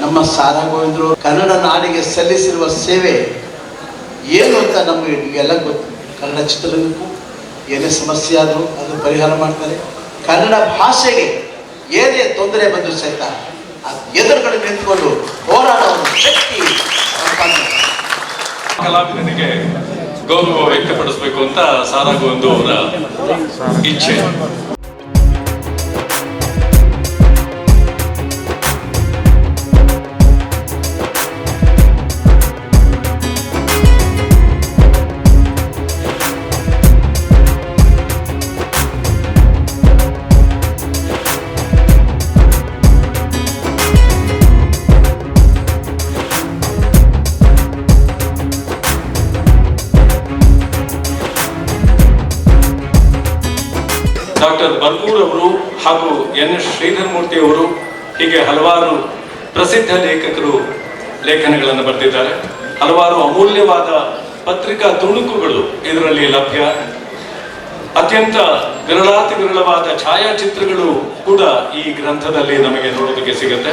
ನಮ್ಮ ಸಾರಾ ಗೋವಿಂದರು ಕನ್ನಡ ನಾಡಿಗೆ ಸಲ್ಲಿಸಿರುವ ಸೇವೆ ಏನು ಅಂತ ನಮಗೆ ಎಲ್ಲ ಗೊತ್ತು. ಕನ್ನಡ ಚಿತ್ರರಂಗಕ್ಕೂ ಏನೇ ಸಮಸ್ಯೆ ಆದರೂ ಅದು ಪರಿಹಾರ ಮಾಡ್ತಾರೆ. ಕನ್ನಡ ಭಾಷೆಗೆ ಏನೇ ತೊಂದರೆ ಬಂದರೂ ಸಹಿತ ಎದುರುಗಡೆ ನಿಂತ್ಕೊಂಡು ಹೋರಾಡುವ ಶಕ್ತಿ ಕಲಾವಿದನಿಗೆ ಗೌರವ ವ್ಯಕ್ತಪಡಿಸಬೇಕು ಅಂತ ಸಾರಾಗುವ ಒಂದು ಅವರ ಇಚ್ಛೆ. ಡಾಕ್ಟರ್ ಬರ್ಗೂರ್ ಅವರು ಹಾಗೂ ಎನ್ ಎಸ್ ಶ್ರೀಧರ್ ಮೂರ್ತಿ ಅವರು ಹೀಗೆ ಹಲವಾರು ಪ್ರಸಿದ್ಧ ಲೇಖಕರು ಲೇಖನಗಳನ್ನು ಬರೆದಿದ್ದಾರೆ ಹಲವಾರು ಅಮೂಲ್ಯವಾದ ಪತ್ರಿಕಾ ತುಣುಕುಗಳು ಇದರಲ್ಲಿ ಲಭ್ಯ. ಅತ್ಯಂತ ವಿರಳಾತಿ ವಿರಳವಾದ ಛಾಯಾಚಿತ್ರಗಳು ಕೂಡ ಈ ಗ್ರಂಥದಲ್ಲಿ ನಮಗೆ ನೋಡೋದಕ್ಕೆ ಸಿಗುತ್ತೆ.